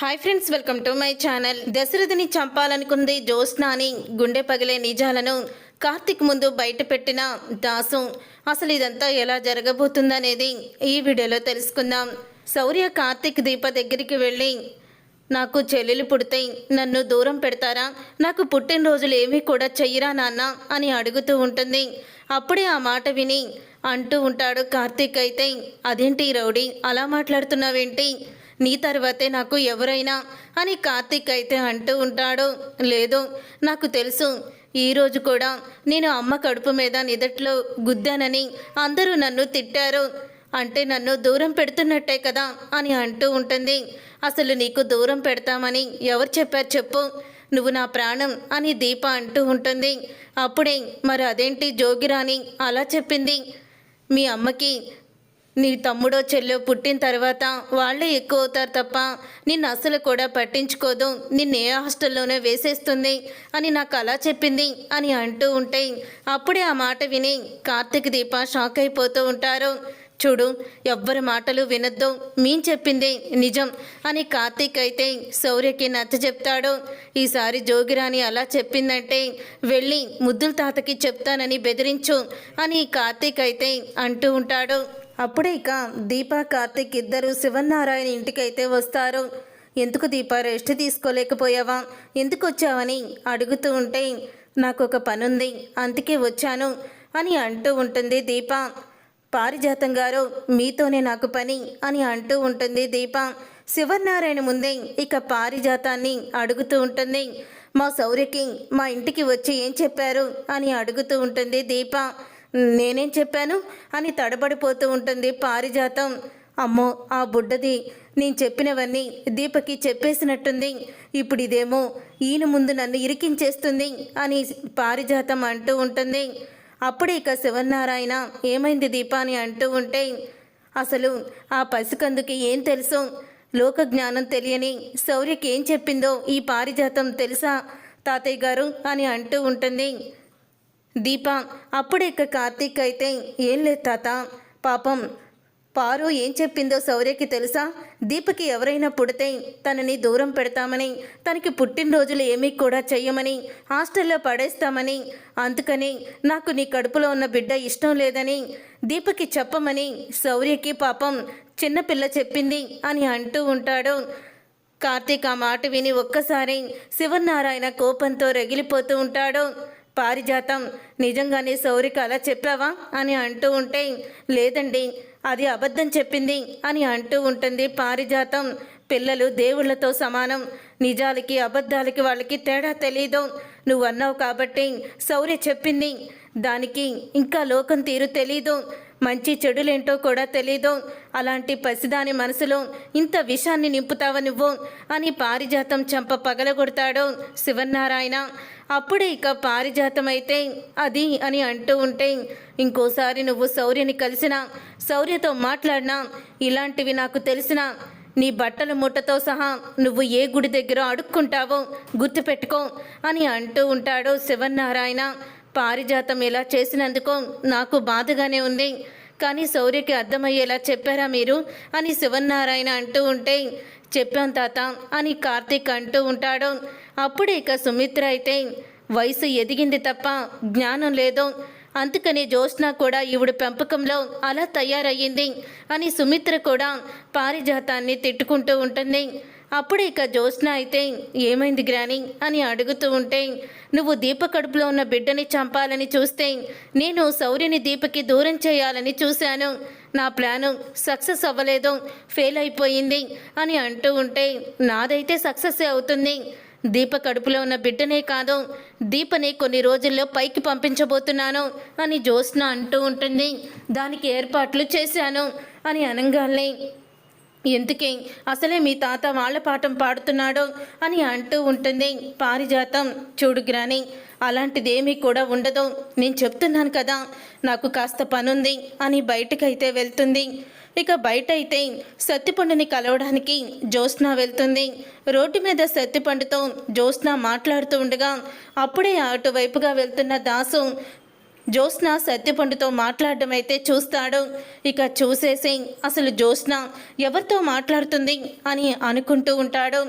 Hi friends welcome to my channel దశరథిని చంపాలనుకుంది జ్యోత్స్నాని గుండె పగిలే నిజాలను కార్తిక్ ముందు బయట పెట్టిన దాసు. అసలు ఇదంతా ఎలా జరగబోతుందనేది ఈ వీడియోలో తెలుసుకుందాం. శౌర్య కార్తిక్ దీప దగ్గరికి వెళ్ళి నాకు చెల్లెలు పుడితే నన్ను దూరం పెడతారా? నాకు పుట్టినరోజులు ఏమీ కూడా చెయ్యరా నాన్న? అని అడుగుతూ ఉంటుంది. అప్పుడే ఆ మాట విని అంటూ ఉంటాడు కార్తీక్ అయితే అదేంటి రౌడీ? అలా మాట్లాడుతున్నావేంటి? నీ తర్వాతే నాకు ఎవరైనా అని కార్తీక్ అయితే అంటూ ఉంటాడు లేదు నాకు తెలుసు. ఈరోజు కూడా నేను అమ్మ కడుపు మీద నిదట్లో గుద్దానని అందరూ నన్ను తిట్టారు. అంటే నన్ను దూరం పెడుతున్నట్టే కదా అని అంటూ ఉంటుంది. అసలు నీకు దూరం పెడతామని ఎవరు చెప్పారు చెప్పు. నువ్వు నా ప్రాణం అని దీప అంటూ ఉంటుంది. అప్పుడే మరి అదేంటి జోగిరాని అలా చెప్పింది? మీ అమ్మకి నీ తమ్ముడో చెల్లో పుట్టిన తర్వాత వాళ్ళే ఎక్కువ అవుతారు తప్ప నిన్ను అసలు కూడా పట్టించుకోదు. నిన్న ఏ హాస్టల్లోనే వేసేస్తుంది అని నాకు అలా చెప్పింది అని అంటూ ఉంటే అప్పుడే ఆ మాట విని కార్తీక్ దీప షాక్ అయిపోతూ ఉంటారు. చూడు ఎవ్వరి మాటలు వినొద్దు. మీన్ చెప్పింది నిజం అని కార్తీక్ అయితే శౌర్యకి నచ్చ చెప్తాడు. ఈసారి జోగిరాని అలా చెప్పిందంటే వెళ్ళి ముద్దుల తాతకి చెప్తానని బెదిరించు అని కార్తీక్ అయితే అంటూ ఉంటాడు. అప్పుడే ఇక దీప కార్తీక్ ఇద్దరు శివనారాయణ ఇంటికైతే వస్తారు. ఎందుకు దీప రెస్ట్ తీసుకోలేకపోయావా? ఎందుకు వచ్చావని అడుగుతూ ఉంటే నాకు ఒక పనుంది అందుకే వచ్చాను అని అంటూ ఉంటుంది దీప. పారిజాతం గారు మీతోనే నాకు పని అని అంటూ ఉంటుంది దీప. శివనారాయణ ముందే ఇక పారిజాతాన్ని అడుగుతూ ఉంటుంది. మా సౌర్యకి మా ఇంటికి వచ్చి ఏం చెప్పారు? అని అడుగుతూ ఉంటుంది దీప. నేనేం చెప్పాను? అని తడబడిపోతూ ఉంటుంది పారిజాతం. అమ్మో ఆ బుడ్డది. నేను చెప్పినవన్నీ దీపకి చెప్పేసినట్టుంది. ఇప్పుడు ఇదేమో ఈయన ముందు నన్ను ఇరికించేస్తుంది అని పారిజాతం అంటూ ఉంటుంది. అప్పుడే ఇక శివనారాయణ ఏమైంది దీపా? అని అంటూ ఉంటే అసలు ఆ పసికందుకి ఏం తెలుసు? లోక జ్ఞానం తెలియని శౌర్యకి ఏం చెప్పిందో ఈ పారిజాతం తెలుసా తాతయ్య గారు? అని అంటూ ఉంటుంది. దీప అప్పుడే కార్తీక్ అయితే ఏం లేదు తాత. పాపం పారు ఏం చెప్పిందో శౌర్యకి తెలుసా? దీపకి ఎవరైనా పుడితే తనని దూరం పెడతామని తనకి పుట్టినరోజులు ఏమీ కూడా చెయ్యమని హాస్టల్లో పడేస్తామని అందుకని నాకు నీ కడుపులో ఉన్న బిడ్డ ఇష్టం లేదని దీపకి చెప్పమని శౌర్యకి పాపం చిన్నపిల్ల చెప్పింది అని అంటూ ఉంటాడు. కార్తీక్ ఆ మాట విని ఒక్కసారి శివనారాయణ కోపంతో రగిలిపోతూ ఉంటాడు. పారిజాతం. నిజంగానే సౌరిక అలా చెప్పావా? అని అంటూ ఉంటే లేదండి అది అబద్ధం చెప్పింది అని అంటూ ఉంటుంది పారిజాతం. పిల్లలు దేవుళ్ళతో సమానం. నిజాలకి అబద్ధాలకి వాళ్ళకి తేడా తెలీదు. నువ్వు అన్నావు కాబట్టి శౌర్య చెప్పింది. దానికి ఇంకా లోకం తీరు తెలీదు. మంచి చెడులేంటో కూడా తెలీదు. అలాంటి పసిదాని మనసులో ఇంత విషాన్ని నింపుతావ నువ్వు అని పారిజాతం చంప పగలగొడతాడు శివనారాయణ అప్పుడే ఇక పారిజాతం అయితే అది అని అంటూ ఉంటే ఇంకోసారి నువ్వు శౌర్యని కలిసినా శౌర్యతో మాట్లాడినా ఇలాంటివి నాకు తెలిసినా నీ బట్టల మూటతో సహా నువ్వు ఏ గుడి దగ్గర అడుక్కుంటావో గుర్తుపెట్టుకో అని అంటూ ఉంటాడు శివనారాయణ పారిజాతం ఇలా చేసినందుకు నాకు బాధగానే ఉంది. కానీ శౌర్యకి అర్థమయ్యేలా చెప్పారా మీరు? అని శివనారాయణ అంటూ ఉంటే చెప్పాం తాత అని కార్తీక్ అంటూ ఉంటాడు. అప్పుడు ఇక సుమిత్ర అయితే వయసు ఎదిగింది తప్ప జ్ఞానం లేదు. అందుకని జ్యోత్స్న కూడా ఈవిడ పెంపకంలో అలా తయారయ్యింది అని సుమిత్ర కూడా పారిజాతాన్ని తిట్టుకుంటూ ఉంటుంది. అప్పుడు ఇక జ్యోత్స్న అయితే ఏమైంది గ్రాని? అని అడుగుతూ ఉంటే నువ్వు దీప కడుపులో ఉన్న బిడ్డని చంపాలని చూస్తే నేను సౌర్యుని దీపకి దూరం చేయాలని చూశాను. నా ప్లాను సక్సెస్ అవ్వలేదు ఫెయిల్ అయిపోయింది అని అంటూ ఉంటే నాదైతే సక్సెస్ అవుతుంది. దీప కడుపులో ఉన్న బిడ్డనే కాదు దీపని కొన్ని రోజుల్లో పైకి పంపించబోతున్నాను అని జ్యోత్స్న అంటూ ఉంటుంది. దానికి ఏర్పాట్లు చేశాను అని అనగానే ఎందుకే అసలే మీ తాత వాళ్ళ పాఠం పాడుతున్నాడు అని అంటూ ఉంటుంది పారిజాతం. చూడుగ్రాని అలాంటిదేమీ కూడా ఉండదు. నేను చెప్తున్నాను కదా నాకు కాస్త పనుంది అని బయటకైతే వెళ్తుంది. ఇక బయట అయితే సత్తిపండుని కలవడానికి జ్యోత్స్న వెళ్తుంది. రోడ్డు మీద సత్తిపండుతో జ్యోత్స్న మాట్లాడుతూ ఉండగా అప్పుడే అటువైపుగా వెళ్తున్న దాసు జ్యోత్స్న సత్యపండుతో మాట్లాడడం అయితే చూస్తాడు. ఇక చూసేసి అసలు జ్యోత్స్న ఎవరితో మాట్లాడుతుంది? అని అనుకుంటూ ఉంటాడు.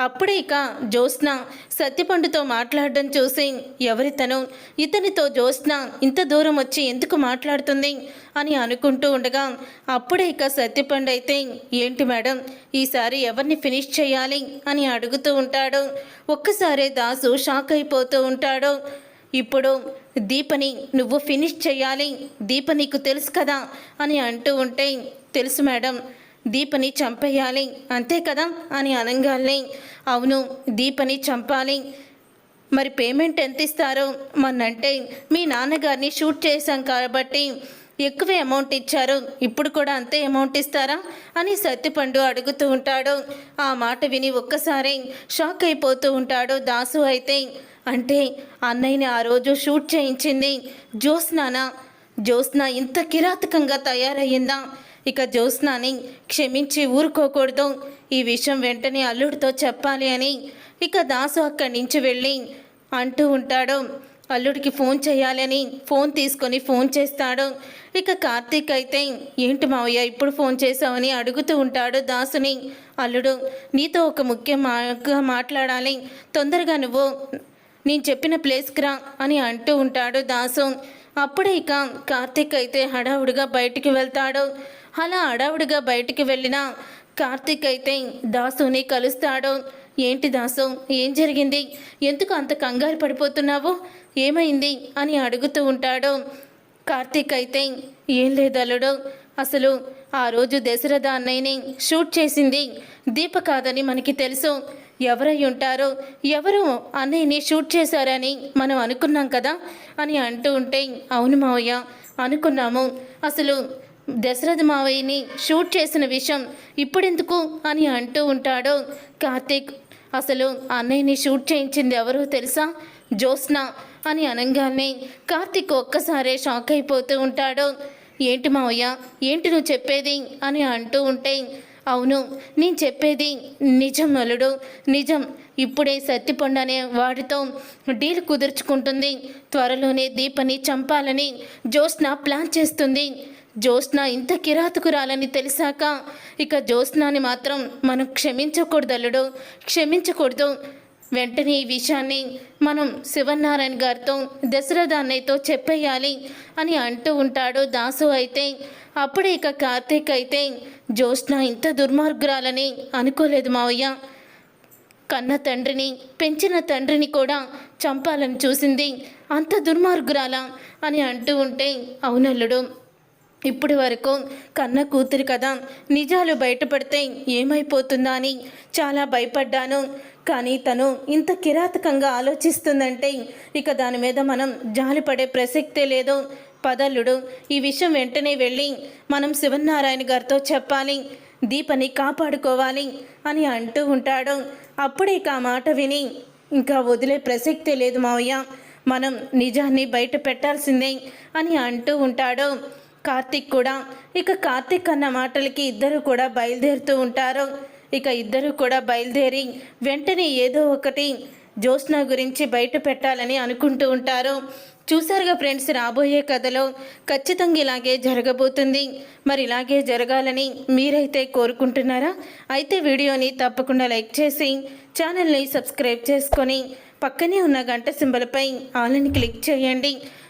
అప్పుడే ఇక జ్యోత్స్న సత్యపండుతో మాట్లాడడం చూసి ఎవరితను? ఇతనితో జ్యోత్స్న ఇంత దూరం వచ్చి ఎందుకు మాట్లాడుతుంది? అని అనుకుంటూ ఉండగా అప్పుడే ఇక సత్యపండు అయితే ఏంటి మేడం ఈసారి ఎవరిని ఫినిష్ చేయాలి? అని అడుగుతూ ఉంటాడు. ఒక్కసారే దాసు షాక్ అయిపోతూ ఉంటాడు. ఇప్పుడు దీపని నువ్వు ఫినిష్ చేయాలి. దీప నీకు తెలుసు కదా అని అంటూ ఉంటే తెలుసు మేడం దీపని చంపేయాలి. అంతే కదా అని అనగాలి అవును దీపని చంపాలి. మరి పేమెంట్ ఎంత ఇస్తారో? మన్నంటే మీ నాన్నగారిని షూట్ చేశాం కాబట్టి ఎక్కువ అమౌంట్ ఇచ్చారు. ఇప్పుడు కూడా అంతే అమౌంట్ ఇస్తారా? అని సత్యపండు అడుగుతూ ఉంటాడు. ఆ మాట విని ఒక్కసారి షాక్ అయిపోతూ ఉంటాడు దాసు అయితే. అంటే అన్నయ్యని ఆ రోజు షూట్ చేయించింది జ్యోత్స్నానా. జ్యోత్స్న ఇంత కిరాతకంగా తయారయ్యిందా? ఇక జ్యోత్స్నాని క్షమించి ఊరుకోకూడదు. ఈ విషయం వెంటనే అల్లుడితో చెప్పాలి అని ఇక దాసు అక్కడి నుంచి వెళ్ళి అంటూ ఉంటాడు. అల్లుడికి ఫోన్ చేయాలని ఫోన్ తీసుకొని ఫోన్ చేస్తాడు. ఇక కార్తీక్ అయితే ఏంటి మావయ్య ఇప్పుడు ఫోన్ చేసావని అడుగుతూ ఉంటాడు దాసుని. అల్లుడు నీతో ఒక ముఖ్య మాట్లాడాలి. తొందరగా నువ్వు నేను చెప్పిన ప్లేస్కి రా అని అంటూ ఉంటాడు దాసు. అప్పుడే ఇక కార్తీక్ అయితే హడావుడిగా బయటికి వెళ్తాడు. అలా హడావుడిగా బయటికి వెళ్ళిన కార్తీక్ అయితే దాసుని కలుస్తాడు. ఏంటి దాసు ఏం జరిగింది? ఎందుకు అంత కంగారు పడిపోతున్నావు? ఏమైంది? అని అడుగుతూ ఉంటాడు. కార్తీక్ అయితే ఏం లేదు అసలు ఆ రోజు దశరథ అన్నయ్యని షూట్ చేసింది దీప కాదని మనకి తెలుసు. ఎవరై ఉంటారో ఎవరు అన్నయ్యని షూట్ చేశారని మనం అనుకున్నాం కదా అని అంటూ ఉంటే అవును మావయ్య అనుకున్నాము. అసలు దశరథ మావయ్యని షూట్ చేసిన విషయం ఇప్పుడెందుకు అని అంటూ ఉంటాడో కార్తీక్ అసలు అన్నయ్యని షూట్ చేయించింది ఎవరో తెలుసా? జ్యోత్స్న అని అనగానే కార్తీక్ ఒక్కసారే షాక్ అయిపోతూ ఉంటాడు. ఏంటి మావయ్య ఏంటి నువ్వు చెప్పేది? అని అంటూ ఉంటే అవును నేను చెప్పేది నిజం అల్లుడు నిజం ఇప్పుడే సత్తిపండు అనే వాడితో డీల్ కుదుర్చుకుంటుంది. త్వరలోనే దీపని చంపాలని జ్యోత్స్న ప్లాన్ చేస్తుంది. జ్యోత్స్న ఇంత కిరాతకురాలని తెలిసాక ఇక జ్యోత్స్నాని మాత్రం మనం క్షమించకూడదు అల్లుడు క్షమించకూడదు. వెంటనే ఈ విషయాన్ని మనం శివనారాయణ గారితో దశరథ అన్నయ్యతో చెప్పేయాలి అని అంటూ ఉంటాడు దాసు అయితే. అప్పుడే ఇక కార్తీక్ అయితే జ్యోత్స్న ఇంత దుర్మార్గురాలని అనుకోలేదు మావయ్య. కన్న తండ్రిని పెంచిన తండ్రిని కూడా చంపాలని చూసింది. అంత దుర్మార్గురాలా? అని అంటూ ఉంటే అవునల్లుడు. ఇప్పటి వరకు కన్న కూతురు కదా నిజాలు బయటపడితే ఏమైపోతుందా అని చాలా భయపడ్డాను. కానీ తను ఇంత కిరాతకంగా ఆలోచిస్తుందంటే ఇక దాని మీద మనం జాలిపడే ప్రసక్తే లేదు. పదల్లుడు ఈ విషయం వెంటనే వెళ్ళి మనం శివనారాయణ గారితో చెప్పాలి. దీపని కాపాడుకోవాలి అని అంటూ ఉంటాడు. అప్పుడే ఆ మాట విని ఇంకా వదిలే ప్రసక్తే లేదు మావయ్య. మనం నిజాన్ని బయట పెట్టాల్సిందే అని అంటూ ఉంటాడు. కార్తిక్ కూడా ఇక కార్తిక్ అన్న మాటలకి ఇద్దరు కూడా బయలుదేరుతూ ఉంటారు. ఇక ఇద్దరు కూడా బయలుదేరి వెంటనే ఏదో ఒకటి జ్యోత్స్న గురించి బయట పెట్టాలని అనుకుంటూ ఉంటారు. చూసారుగా ఫ్రెండ్స్ రాబోయే కథలో ఖచ్చితంగా ఇలాగే జరగబోతుంది. మరి ఇలాగే జరగాలని మీరైతే కోరుకుంటున్నారా? అయితే వీడియోని తప్పకుండా లైక్ చేసి ఛానల్ని సబ్స్క్రైబ్ చేసుకొని పక్కనే ఉన్న గంట సింబల్పై ఆలని క్లిక్ చేయండి.